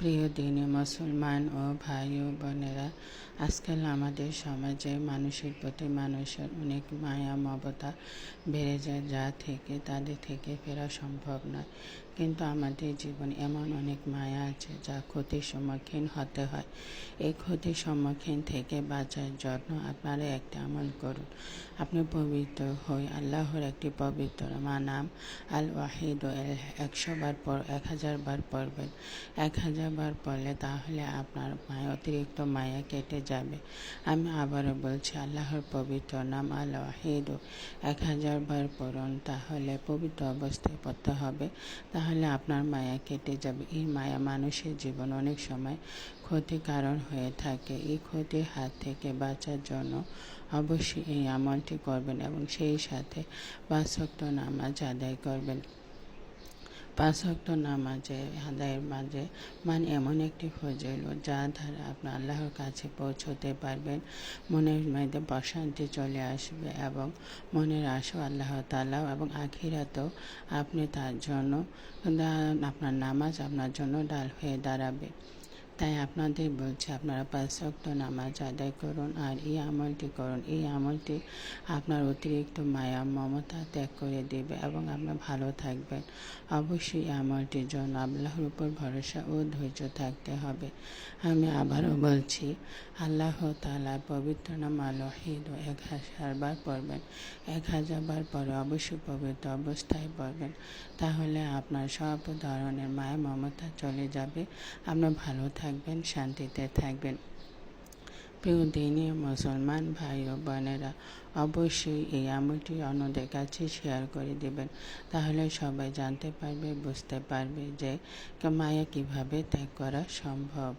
প্রিয় দিনী মুসলমান ও ভাই ও বোনেরা, আজকাল আমাদের সমাজে মানুষের প্রতি মানুষের অনেক মায়া, মমতা বেড়ে যায়, যা থেকে, তাদের থেকে ফেরা সম্ভব নয়। কিন্তু আমাদের জীবনে এমন অনেক মায়া আছে, যা ক্ষতির সম্মুখীন হতে হয়। এই ক্ষতির সম্মুখীন থেকে বাঁচার জন্য আপনারা একটি আমল করুন। আপনি পবিত্র হয়ে আল্লাহর একটি পবিত্র মা নাম আল ওয়াহিদ একশো বার পর, এক হাজার বার পড়বেন। এক হাজার বার পড়লে তাহলে আপনার মায়া, অতিরিক্ত মায়া কেটে যাবে। আমি আবারও বলছি, আল্লাহর পবিত্র নাম আল এক হাজার বার পড়ুন, তাহলে পবিত্র অবস্থায় পড়তে হবে। তাহলে আপনার মায়া কেটে যাবে। এই মায়া মানুষের জীবন অনেক সময় ক্ষতির কারণ হয়ে থাকে। এই ক্ষতির হাত থেকে বাঁচার জন্য অবশ্যই এই আমলটি করবেন এবং সেই সাথে পাঁচ নামাজ আদায় করবেন। পাঁচ ওয়াক্ত নামাজে আদায়ের মাঝে মানে এমন একটি ফজল যা দ্বারা আপনি আল্লাহর কাছে পৌঁছতে পারবেন। মনের মধ্যে প্রশান্তি চলে আসবে এবং মনের আশো আল্লাহ তালাও এবং আখিরাতেও আপনি তার জন্য আপনার নামাজ আপনার জন্য ডাল হয়ে দাঁড়াবে। তাই আপনাদের বলছি, আপনারা পাঁচ ওয়াক্ত নামাজ আদায় করুন আর এই আমলটি করুন। এই আমলটি আপনার অতিরিক্ত মায়া, মমতা ত্যাগ করে দেবে এবং আপনার ভালো থাকবেন। অবশ্যই এই আমলটির জন্য আল্লাহর উপর ভরসা ও ধৈর্য থাকতে হবে। আমি আবারও বলছি, আল্লাহ তালা পবিত্র নাম আলহিদ এক হাজার বার পড়বেন। এক হাজার বার পরে অবশ্যই পবিত্র অবস্থায় পড়বেন। তাহলে আপনার সব ধরনের মায়া, মমতা চলে যাবে। আপনার ভালো থাকবেন, শান্তিতে থাকবেন। প্রিয় দিনী মুসলমান ভাই ও বোনেরা, অবশ্যই এই আমলটি অন্যদের কাছে শেয়ার করে দেবেন। তাহলে সবাই জানতে পারবে, বুঝতে পারবে যে মায়া কীভাবে ত্যাগ করা সম্ভব।